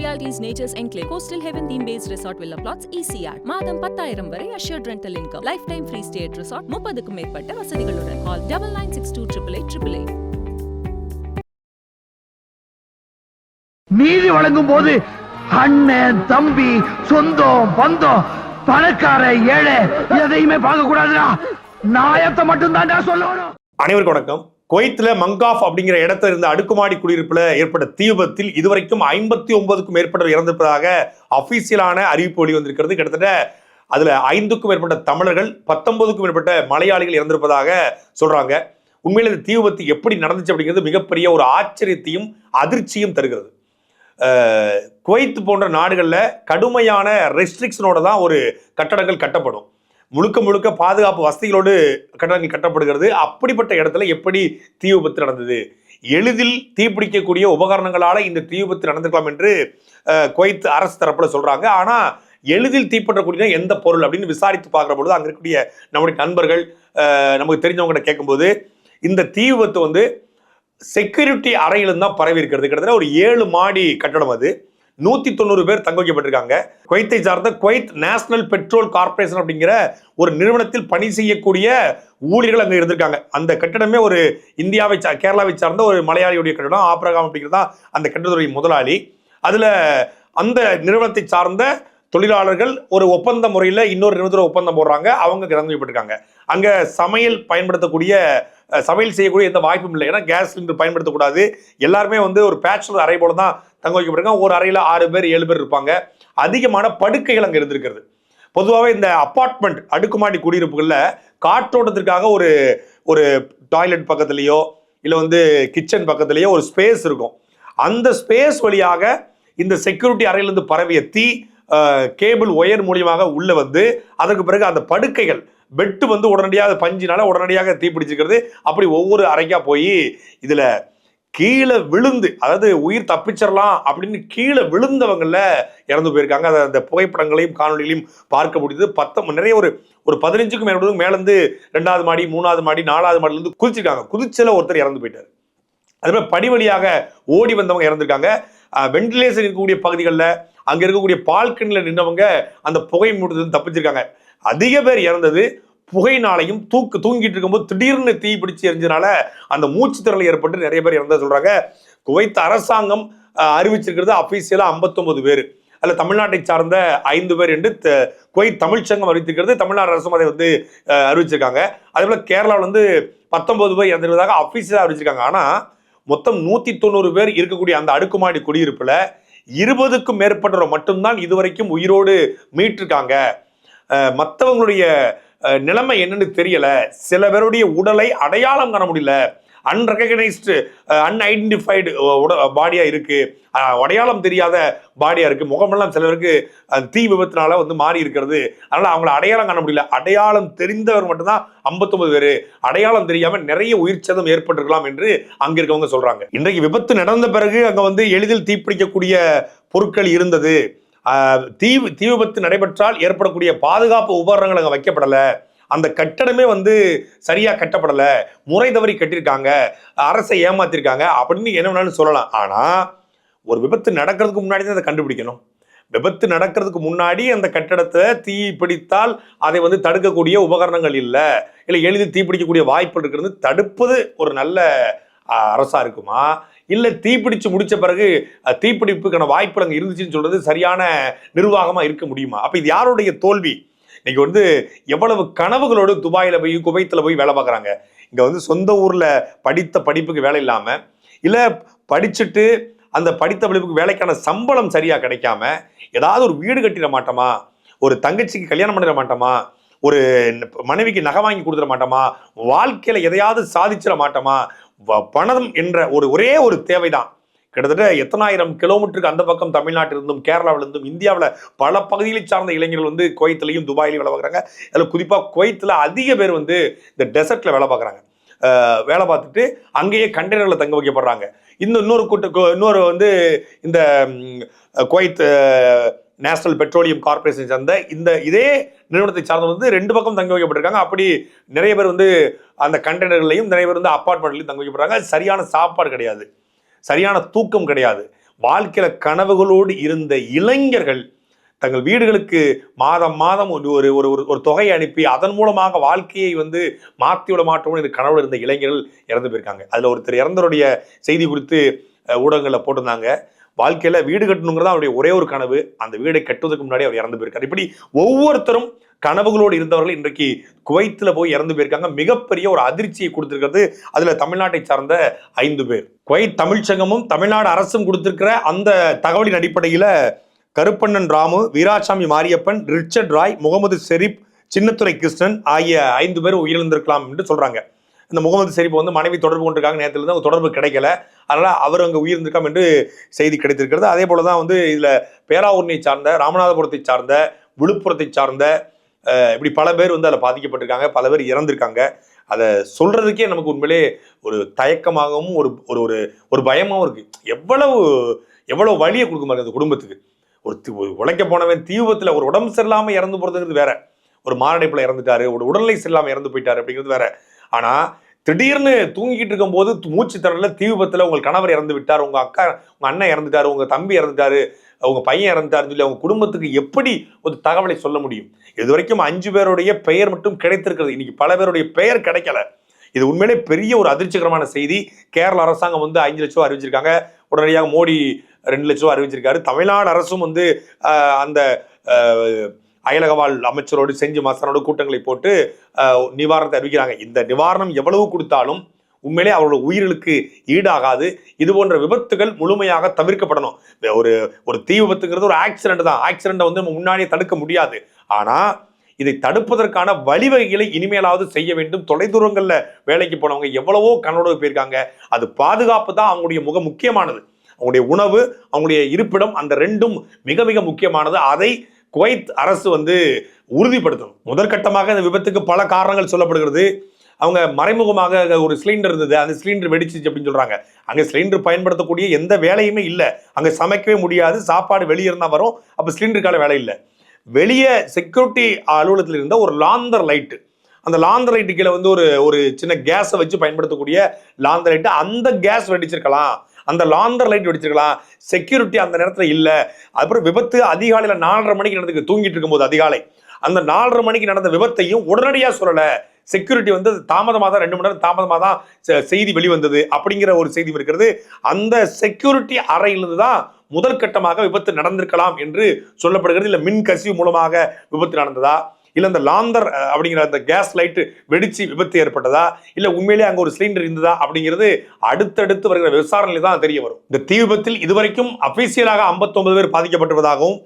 Realty's Nature's Enclave, Coastal Heaven theme-based resort villa plots, ECR. மாதம் பத்தாயிரம் வரை assured rental income. Lifetime free stay at resort. முப்பதுக்கும் மேற்பட்ட வசதிகளுடன். Call double nine six two triple eight triple eight. நீதி வழங்கும் போது அண்ணன் தம்பி சொந்தம் பந்தம் பணக்கார ஏழை எதையுமே பார்க்க கூடாதுடா நாயத்தை மட்டும் தான்டா சொல்லணும் அனைவருக்கும் வணக்கம் குவைத்தில் மங்காஃப் அப்படிங்கிற இடத்துல இருந்த அடுக்குமாடி குடியிருப்பில் ஏற்பட்ட தீ விபத்தில் இதுவரைக்கும் ஐம்பத்தி ஒன்பதுக்கும் மேற்பட்டவர் இறந்திருப்பதாக அஃபீஷியலான அறிவிப்பு வெளிவந்திருக்கிறது. கிட்டத்தட்ட அதில் ஐந்துக்கும் மேற்பட்ட தமிழர்கள் பத்தொன்பதுக்கும் மேற்பட்ட மலையாளிகள் இறந்திருப்பதாக சொல்கிறாங்க உண்மையில் இந்த தீ விபத்து எப்படி நடந்துச்சு அப்படிங்கிறது மிகப்பெரிய ஒரு ஆச்சரியத்தையும் அதிர்ச்சியும் தருகிறது. அஹ், குவைத் போன்ற நாடுகளில் கடுமையான ரெஸ்ட்ரிக்ஷனோட தான் ஒரு கட்டடங்கள் கட்டப்படும். முழுக்க முழுக்க பாதுகாப்பு வசதிகளோடு கட்டடங்கள் கட்டப்படுகிறது. அப்படிப்பட்ட இடத்துல எப்படி தீ விபத்து நடந்தது? எளிதில் தீப்பிடிக்கக்கூடிய உபகரணங்களால இந்த தீ விபத்து நடந்திருக்கலாம் என்று குவைத் அரசு தரப்புல சொல்றாங்க. ஆனா எளிதில் தீப்பற்றக்கூடிய எந்த பொருள் அப்படின்னு விசாரித்து பார்க்குற பொழுது அங்க இருக்கக்கூடிய நம்முடைய நண்பர்கள் நமக்கு தெரிஞ்சவங்ககிட்ட கேட்கும்போது இந்த தீ விபத்து வந்து செக்யூரிட்டி அறையிலும் தான் பரவி இருக்கிறது. கிட்டத்தட்ட ஒரு ஏழு மாடி கட்டடம் அது. நூத்தி தொண்ணூறு பேர் தங்க வைக்கப்பட்டிருக்காங்க குவைத்தை சார்ந்த குவைத் நேஷனல் பெட்ரோல் கார்ப்பரேஷன் அப்படிங்கிற ஒரு நிறுவனத்தில் பணி செய்யக்கூடிய ஊழியர்கள் அங்கே இருந்திருக்காங்க. அந்த கட்டடமே ஒரு இந்தியாவை சா கேரளாவை சார்ந்த ஒரு மலையாளியுடைய கட்டடம் ஆப்ரகாம் அப்படிங்கிறது தான் அந்த கட்டடத்துடைய முதலாளி. அதுல அந்த நிறுவனத்தை சார்ந்த தொழிலாளர்கள் ஒரு ஒப்பந்த முறையில் இன்னொரு நிறுவனத்தில் ஒப்பந்தம் போடுறாங்க. அவங்க இறந்து வைப்பட்டிருக்காங்க அங்கே சமையல் பயன்படுத்தக்கூடிய சமையல் செய்யக்கூடிய எந்த வாய்ப்பும் இல்லை. ஏன்னா கேஸ் சிலிண்டர் பயன்படுத்தக்கூடாது. எல்லாருமே வந்து ஒரு பேச்சுலர் அறை போல தான் தங்க வைக்கப்பட்டிருக்காங்க ஒரு அறையில் ஆறு பேர் ஏழு பேர் இருப்பாங்க. அதிகமான படுக்கைகள் அங்கே இருந்திருக்கிறது. பொதுவாகவே இந்த அப்பார்ட்மெண்ட் அடுக்குமாடி குடியிருப்புகளில் காற்றோட்டத்திற்காக ஒரு ஒரு டாய்லெட் பக்கத்துலேயோ இல்லை வந்து கிச்சன் பக்கத்துலேயோ ஒரு ஸ்பேஸ் இருக்கும். அந்த ஸ்பேஸ் வழியாக இந்த செக்யூரிட்டி அறையிலிருந்து பரவிய தீ கேபிள் ஒயர் மூலியமாக உள்ளே வந்து அதற்கு பிறகு அந்த படுக்கைகள் பெட்டு வந்து உடனடியாக பஞ்சினால உடனடியாக தீ பிடிச்சிருக்கிறது அப்படி ஒவ்வொரு அறைக்காக போய் இதில் கீழே விழுந்து அதாவது உயிர் தப்பிச்சிடலாம் அப்படின்னு கீழே விழுந்தவங்கள இறந்து போயிருக்காங்க. அதை அந்த புகைப்படங்களையும் காணொலிகளையும் பார்க்க முடியுது. பத்தம் நிறைய ஒரு ஒரு பதினஞ்சுக்கும் மேற்பட்டவங்க மேலேருந்து ரெண்டாவது மாடி மூணாவது மாடி நாலாவது மாடிலேருந்து குதிச்சிருக்காங்க. குதிச்சல ஒருத்தர் இறந்து போயிட்டார். அதே மாதிரி படி வழியாக ஓடி வந்தவங்க இறந்துருக்காங்க. வென்டிலேஷன் இருக்கக்கூடிய பகுதிகளில் அங்கே இருக்கக்கூடிய பால்கனியில் நின்றவங்க அந்த புகை மூட்டத்துலேருந்து தப்பிச்சிருக்காங்க. அதிக பேர் இறந்தது புகையினாலையும் தூக்கு தூங்கிட்டு இருக்கும்போது திடீர்னு தீ பிடிச்சி எரிஞ்சனால அந்த மூச்சு திறல் ஏற்பட்டு நிறைய பேர் இறந்தா சொல்றாங்க. குவைத் அரசாங்கம் அறிவிச்சிருக்கிறது அபிஷியலாக ஐம்பத்தொன்பது பேர். அதில் தமிழ்நாட்டை சார்ந்த ஐந்து பேர் என்று த- குவைத் தமிழ்ச்சங்கம் அறிவித்திருக்கிறது. தமிழ்நாடு அரசும் அதை வந்து அறிவிச்சிருக்காங்க. அதே போல கேரளாவில் வந்து பத்தொன்பது பேர் இறந்துருவதாக அபிஷியலாக அறிவிச்சிருக்காங்க. ஆனால் மொத்தம் நூத்தி தொண்ணூறு பேர் இருக்கக்கூடிய அந்த அடுக்குமாடி குடியிருப்புல இருபதுக்கும் மேற்பட்டவர் மட்டும்தான் இதுவரைக்கும் உயிரோடு மீட்டிருக்காங்க. மற்றவங்களுடைய நிலைமை என்னன்னு தெரியல. சில பேருடைய உடலை அடையாளம் காண முடியல. அன்ரெகனைஸ்டு அன்ஐடென்டிஃபைடு பாடியா இருக்கு. இருக்குது அடையாளம் தெரியாத பாடியா இருக்கு. முகமெல்லாம் சிலருக்கு தீ விபத்தினால வந்து மாறி இருக்கிறது. அதனால அவங்கள அடையாளம் காண முடியல. அடையாளம் தெரிந்தவர் மட்டும்தான் 59 பேர். அடையாளம் தெரியாம நிறைய உயிர் சேதம் ஏற்பட்டிருக்கலாம் என்று அங்க இருக்கவங்க சொல்றாங்க. இன்றைக்கு விபத்து நடந்த பிறகு அங்க வந்து எளிதில் தீப்பிடிக்கக்கூடிய பொருட்கள் இருந்தது. தீ தீ விபத்து நடைபெற்றால் ஏற்படக்கூடிய பாதுகாப்பு உபகரணங்கள் அங்கே வைக்கப்படலை. அந்த கட்டடமே வந்து சரியாக கட்டப்படலை. முறை தவறி கட்டியிருக்காங்க. அரசை ஏமாத்திருக்காங்க. அப்படின்னு என்ன வேணாலும் சொல்லலாம். ஆனால் ஒரு விபத்து நடக்கிறதுக்கு முன்னாடி தான் அதை கண்டுபிடிக்கணும். விபத்து நடக்கிறதுக்கு முன்னாடி அந்த கட்டடத்தை தீ பிடித்தால் அதை வந்து தடுக்கக்கூடிய உபகரணங்கள் இல்லை. இல்லை எளிதில் தீப்பிடிக்கக்கூடிய வாய்ப்பு இருக்கிறது. தடுப்பது ஒரு நல்ல அரசாக அரசா இருக்குமா? இல்லை தீப்பிடிச்சு முடிச்ச பிறகு தீப்பிடிப்புக்கான வாய்ப்பு அங்கே இருந்துச்சுன்னு சொல்றது சரியான நிர்வாகமா இருக்க முடியுமா? அப்ப இது யாருடைய தோல்வி? இன்னைக்கு வந்து எவ்வளவு கனவுகளோடு துபாயில போய் குவைத்தில் போய் வேலை பார்க்குறாங்க. இங்க வந்து சொந்த ஊர்ல படித்த படிப்புக்கு வேலை இல்லாம இல்ல படிச்சுட்டு அந்த படித்த படிப்புக்கு வேலைக்கான சம்பளம் சரியா கிடைக்காம ஏதாவது ஒரு வீடு கட்டிட மாட்டோமா? ஒரு தங்கச்சிக்கு கல்யாணம் பண்ணிட மாட்டோமா? ஒரு மனைவிக்கு நகை வாங்கி கொடுத்துட மாட்டோமா? வாழ்க்கையில எதையாவது சாதிச்சிட மாட்டோமா? பணம் என்ற ஒரு ஒரே ஒரு தேவைதான். கிட்டத்தட்ட எத்தனாயிரம் கிலோமீட்டருக்கு அந்த பக்கம் தமிழ்நாட்டிலிருந்தும் கேரளாவிலிருந்தும் இந்தியாவில் பல பகுதிகளை சார்ந்த இளைஞர்கள் வந்து குவைத்திலையும் துபாயிலையும் வேலை பார்க்குறாங்க. அதில் குறிப்பாக குவைத்தில் அதிக பேர் வந்து இந்த டெசர்ட்டில் வேலை பார்க்குறாங்க. வேலை பார்த்துட்டு அங்கேயே கண்டெய்னரில் தங்க வைக்கப்படுறாங்க. இந்த இன்னொரு கூட்ட இன்னொரு வந்து இந்த குவைத் நேஷனல் பெட்ரோலியம் கார்ப்பரேஷன் சார்ந்த இந்த இதே நிறுவனத்தை சார்ந்த வந்து ரெண்டு பக்கம் தங்க வைக்கப்பட்டிருக்காங்க. அப்படி நிறைய பேர் வந்து அந்த கண்டெய்னர்களையும் நிறைய பேர் வந்து அப்பார்ட்மெண்ட்லையும் தங்க வைக்கப்படுறாங்க சரியான சாப்பாடு கிடையாது. சரியான தூக்கம் கிடையாது. வாழ்க்கையில கனவுகளோடு இருந்த இளைஞர்கள் தங்கள் வீடுகளுக்கு மாதம் மாதம் ஒரு ஒரு ஒரு ஒரு- தொகையை அனுப்பி அதன் மூலமாக வாழ்க்கையை வந்து மாற்றி விட மாட்டோம்னு இந்த கனவுல இருந்த இளைஞர்கள் இறந்து போயிருக்காங்க. அதில் ஒருத்தர் இறந்தவருடைய செய்தி குறித்து ஊடகங்களில் போட்டிருந்தாங்க. வாழ்க்கையில வீடு கட்டணுங்கிறது அவருடைய ஒரே ஒரு கனவு. அந்த வீடை கட்டுவதற்கு முன்னாடி அவர் இறந்து போயிருக்காரு. இப்படி ஒவ்வொருத்தரும் கனவுகளோடு இருந்தவர்கள் இன்றைக்கு குவைத்துல போய் இறந்து போயிருக்காங்க. மிகப்பெரிய ஒரு அதிர்ச்சியை கொடுத்திருக்கிறது அதுல தமிழ்நாட்டை சார்ந்த ஐந்து பேர். குவைத் தமிழ்ச்சங்கமும் தமிழ்நாடு அரசும் கொடுத்திருக்கிற அந்த தகவலின் அடிப்படையில கருப்பண்ணன் ராமு வீராசாமி மாரியப்பன் ரிச்சர்ட் ராய் முகமது ஷெரீப் சின்னத்துரை கிருஷ்ணன் ஆகிய ஐந்து பேர் உயிரிழந்திருக்கலாம் என்று சொல்றாங்க. இந்த முகமது ஷெரீப் வந்து மனைவி தொடர்பு கொண்டிருக்காங்க நேரத்தில் இருந்து அவங்க தொடர்பு கிடைக்கல. அதனால் அவர் அங்கே உயிர்ந்திருக்காம் என்று செய்தி கிடைத்திருக்கிறது. அதே போல தான் வந்து இதில் பேராவூர்ணியை சார்ந்த ராமநாதபுரத்தை சார்ந்த விழுப்புரத்தை சார்ந்த இப்படி பல பேர் வந்து அதில் பாதிக்கப்பட்டிருக்காங்க பல பேர் இறந்திருக்காங்க. அதை சொல்கிறதுக்கே நமக்கு உண்மையிலே ஒரு தயக்கமாகவும் ஒரு ஒரு ஒரு ஒரு பயமாகவும் இருக்குது எவ்வளவு எவ்வளோ வழியை கொடுக்க மாதிரி அந்த குடும்பத்துக்கு. ஒரு ஒரு உழைக்க போனவன் தீபத்தில் ஒரு உடம்பு சரியில்லாமல் இறந்து போகிறதுங்கிறது வேற. ஒரு மாரடைப்பில் இறந்துட்டாரு ஒரு உடல்நிலை சரியில்லாமல் இறந்து போயிட்டாரு அப்படிங்கிறது வேற. ஆனால் திடீர்னு தூங்கிக்கிட்டு இருக்கும்போது மூச்சு திறல தீ விபத்தில் உங்கள் கணவர் இறந்து விட்டார் உங்கள் அக்கா உங்கள் அண்ணன் இறந்துட்டாரு உங்கள் தம்பி இறந்துட்டாரு அவங்க பையன் இறந்துட்டாருன்னு சொல்லி அவங்க குடும்பத்துக்கு எப்படி ஒரு தகவலை சொல்ல முடியும்? இது வரைக்கும் அஞ்சு பேருடைய பெயர் மட்டும் கிடைத்திருக்கிறது. இன்னைக்கு பல பேருடைய பெயர் கிடைக்கல. இது உண்மையிலே பெரிய ஒரு அதிர்ச்சிகரமான செய்தி. கேரள அரசாங்கம் வந்து அஞ்சு லட்சம் அறிவிச்சிருக்காங்க. உடனடியாக மோடி ரெண்டு லட்சம் ரூபா அறிவிச்சிருக்காரு. தமிழ்நாடு அரசும் வந்து அந்த அயலகவால் அமைச்சரோடு செஞ்சு மாசனோட கூட்டங்களை போட்டு நிவாரணத்தை அறிவிக்கிறாங்க. இந்த நிவாரணம் எவ்வளவு கொடுத்தாலும் உண்மையிலே அவர்களோட உயிர்களுக்கு ஈடாகாது. இது போன்ற விபத்துகள் முழுமையாக தவிர்க்கப்படணும். ஒரு ஒரு தீ விபத்துங்கிறது ஒரு ஆக்சிடென்ட் தான். ஆக்சிடென்ட்டை வந்து நம்ம முன்னாடியே தடுக்க முடியாது. ஆனால் இதை தடுப்பதற்கான வழிவகைகளை இனிமேலாவது செய்ய வேண்டும். தொலைதூரங்களில் வேலைக்கு போனவங்க எவ்வளவோ கனோடு போயிருக்காங்க. அது பாதுகாப்பு தான் அவங்களுடைய முக முக்கியமானது. அவங்களுடைய உணவு அவங்களுடைய இருப்பிடம் அந்த ரெண்டும் மிக மிக முக்கியமானது. அதை குவைத் அரசு வந்து உறுதிப்படுத்தணும். முதற்கட்டமாக இந்த விபத்துக்கு பல காரணங்கள் சொல்லப்படுகிறது. அவங்க மறைமுகமாக ஒரு சிலிண்டர் இருந்தது. அந்த சிலிண்டர் வெடிச்சிச்சு அப்படின்னு சொல்றாங்க. அங்கே சிலிண்டர் பயன்படுத்தக்கூடிய எந்த வேலையுமே இல்லை. அங்கே சமைக்கவே முடியாது. சாப்பாடு வெளியே இருந்தால் வரும். அப்போ சிலிண்டருக்கான வேலை இல்லை. வெளியே செக்யூரிட்டி அலுவலகத்தில் இருந்த ஒரு லாந்தர் லைட்டு. அந்த லாந்தர் லைட்டு கீழே வந்து ஒரு ஒரு சின்ன கேஸை வச்சு பயன்படுத்தக்கூடிய லாந்தர் லைட்டு. அந்த கேஸ் வெடிச்சிருக்கலாம். அந்த லாந்தர் லைட் வெடிச்சிருக்கலாம். செக்யூரிட்டி அந்த நேரத்தில் இல்லை. அப்புறம் விபத்து அதிகாலையில் நாலரை மணிக்கு நடந்து தூங்கிட்டு இருக்கும்போது அதிகாலை. அந்த நாலரை மணிக்கு நடந்த விபத்தையும் உடனடியாக சொல்லலை. செக்யூரிட்டி வந்து தாமதமாக தான் ரெண்டு மணி நேரம் தாமதமாக தான் செ- செய்தி வெளிவந்தது அப்படிங்கிற ஒரு செய்தி இருக்கிறது. அந்த செக்யூரிட்டி அறையிலிருந்து தான் முதல் கட்டமாக விபத்து நடந்திருக்கலாம் என்று சொல்லப்படுகிறது. இல்லை மின் கசிவு மூலமாக விபத்து நடந்ததா? இல்ல இந்த லாந்தர் அப்படிங்கிற அந்த கேஸ் லைட்டு வெடிச்சு விபத்து ஏற்பட்டதா? இல்ல உண்மையிலே அங்க ஒரு சிலிண்டர் இருந்ததா? அப்படிங்கிறது அடுத்தடுத்து வருகிற விசாரணையில தான் தெரிய வரும். இந்த தீ விபத்தில் இதுவரைக்கும் அபிஷியலாக 59 பேர் பாதிக்கப்பட்டிருப்பதாகவும்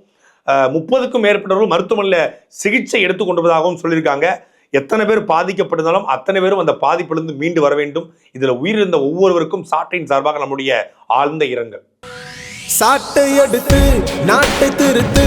முப்பதுக்கும் மேற்பட்டவர்கள் மருத்துவமனையில் சிகிச்சை எடுத்துக்கொண்டிருப்பதாகவும் சொல்லியிருக்காங்க. எத்தனை பேர் பாதிக்கப்பட்டிருந்தாலும் அத்தனை பேரும் அந்த பாதிப்பிலிருந்து மீண்டு வர வேண்டும். இதில் உயிரிழந்த ஒவ்வொருவருக்கும் சாட்டையின் சார்பாக நம்முடைய ஆழ்ந்த இரங்கல். சாட்டை எடுத்து நாட்டை திருத்து.